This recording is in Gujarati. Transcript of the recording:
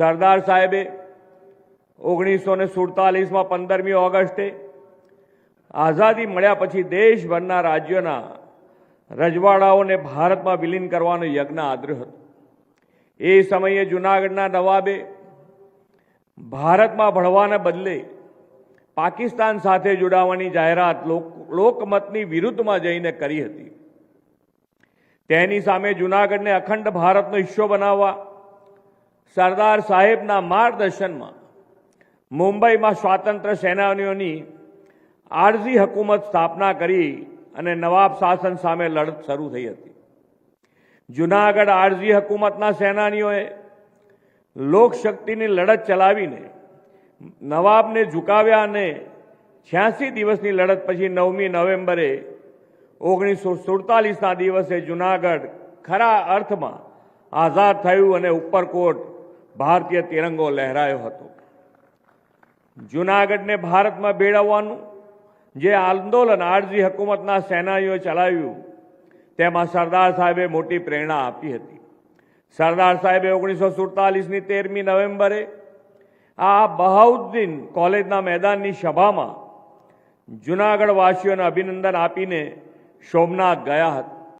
સરદાર સાહેબે ઓગણીસો ને સુડતાલીસમાં પંદરમી ઓગસ્ટે આઝાદી મળ્યા પછી દેશભરના રાજ્યોના રજવાડાઓને ભારતમાં વિલીન કરવાનો યજ્ઞ આદર્યો હતો. એ સમયે જૂનાગઢના નવાબે ભારતમાં ભળવાને બદલે પાકિસ્તાન સાથે જોડાવાની જાહેરાત લોક- લોકમતની વિરુદ્ધમાં જઈને કરી હતી. તેની સામે જૂનાગઢને અખંડ ભારતનો હિસ્સો બનાવવા સરદાર સાહેબના માર્ગદર્શનમાં મુંબઈમાં સ્વાતંત્ર્ય સેનાનીઓની આરઝી હકુમત સ્થાપના કરી અને નવાબ શાસન સામે લડત શરૂ થઈ હતી. જૂનાગઢ આરઝી હકુમતના સેનાનીઓએ લોકશક્તિની લડત ચલાવીને નવાબને ઝુકાવ્યા અને છ્યાસી દિવસની લડત પછી નવમી નવેમ્બરે ઓગણીસો સુડતાલીસના દિવસે જૂનાગઢ ખરા અર્થમાં આઝાદ થયું અને ઉપરકોટ ભારતીય તિરંગો લહેરાયો હતો. જૂનાગઢને ભારતમાં ભેળવવાનું જે આંદોલન આરજી હકુમતના સેનાનીઓએ ચલાવ્યું, તેમાં સરદાર સાહેબે મોટી પ્રેરણા આપી હતી. સરદાર સાહેબે ઓગણીસો સુડતાલીસની તેરમી નવેમ્બરે આ બહાઉદ્દીન કોલેજના મેદાનની સભામાં જૂનાગઢવાસીઓને અભિનંદન આપીને સોમનાથ ગયા હતા.